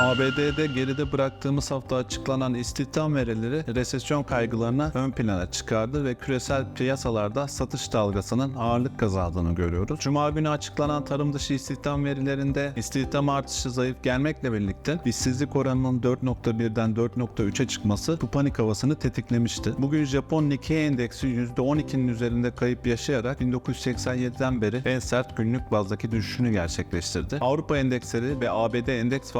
ABD'de geride bıraktığımız hafta açıklanan istihdam verileri resesyon kaygılarını ön plana çıkardı ve küresel piyasalarda satış dalgasının ağırlık kazandığını görüyoruz. Cuma günü açıklanan tarım dışı istihdam verilerinde istihdam artışı zayıf gelmekle birlikte işsizlik oranının 4.1'den 4.3'e çıkması bu panik havasını tetiklemişti. Bugün Japon Nikkei endeksi %12'nin üzerinde kayıp yaşayarak 1987'den beri en sert günlük bazdaki düşüşünü gerçekleştirdi. Avrupa endeksleri ve ABD endeks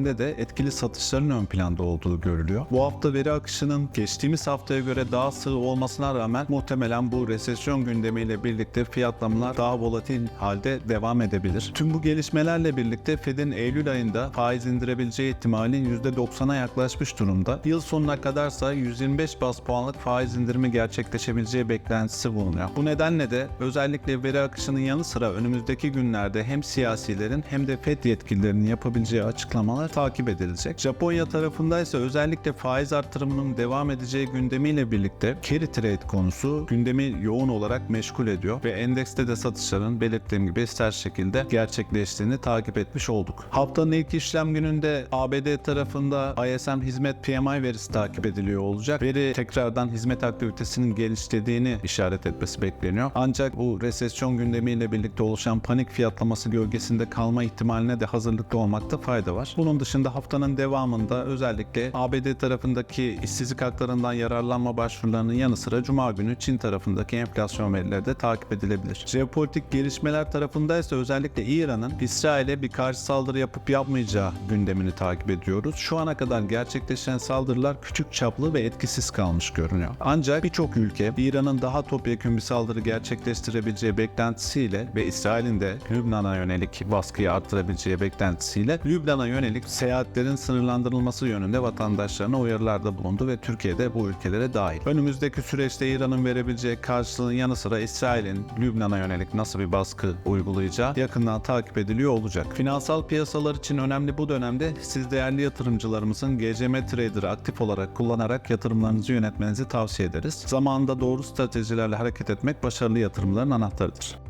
vadelerinde de etkili satışların ön planda olduğu görülüyor. Bu hafta veri akışının geçtiğimiz haftaya göre daha sığ olmasına rağmen muhtemelen bu resesyon gündemiyle birlikte fiyatlamalar daha volatil halde devam edebilir. Tüm bu gelişmelerle birlikte Fed'in Eylül ayında faiz indirebileceği ihtimalin %90'a yaklaşmış durumda. Yıl sonuna kadarsa 125 bas puanlık faiz indirimi gerçekleşebileceği beklentisi bulunuyor. Bu nedenle de özellikle veri akışının yanı sıra önümüzdeki günlerde hem siyasilerin hem de Fed yetkililerinin yapabileceği açıklamalar takip edilecek. Japonya tarafında ise özellikle faiz artırımının devam edeceği gündemiyle birlikte carry trade konusu gündemi yoğun olarak meşgul ediyor ve endekste de satışların belirttiğim gibi ister şekilde gerçekleştiğini takip etmiş olduk. Haftanın ilk işlem gününde ABD tarafında ISM hizmet PMI verisi takip ediliyor olacak. Veri tekrardan hizmet aktivitesinin geliştirdiğini işaret etmesi bekleniyor. Ancak bu resesyon gündemiyle birlikte oluşan panik fiyatlaması gölgesinde kalma ihtimaline de hazırlıklı olmakta fayda var. Bunun dışında haftanın devamında özellikle ABD tarafındaki işsizlik haklarından yararlanma başvurularının yanı sıra Cuma günü Çin tarafındaki enflasyon verileri de takip edilebilir. Jeopolitik gelişmeler tarafında ise özellikle İran'ın İsrail'e bir karşı saldırı yapıp yapmayacağı gündemini takip ediyoruz. Şu ana kadar gerçekleşen saldırılar küçük çaplı ve etkisiz kalmış görünüyor. Ancak birçok ülke İran'ın daha topyekun bir saldırı gerçekleştirebileceği beklentisiyle ve İsrail'in de Lübnan'a yönelik baskıyı arttırabileceği beklentisiyle Lübnan'a yönelik seyahatlerin sınırlandırılması yönünde vatandaşlarına uyarılarda bulundu ve Türkiye'de bu ülkelere dahil. Önümüzdeki süreçte İran'ın verebileceği karşılığın yanı sıra İsrail'in Lübnan'a yönelik nasıl bir baskı uygulayacağı yakından takip ediliyor olacak. Finansal piyasalar için önemli bu dönemde siz değerli yatırımcılarımızın GCM Trader'ı aktif olarak kullanarak yatırımlarınızı yönetmenizi tavsiye ederiz. Zamanında doğru stratejilerle hareket etmek başarılı yatırımların anahtarıdır.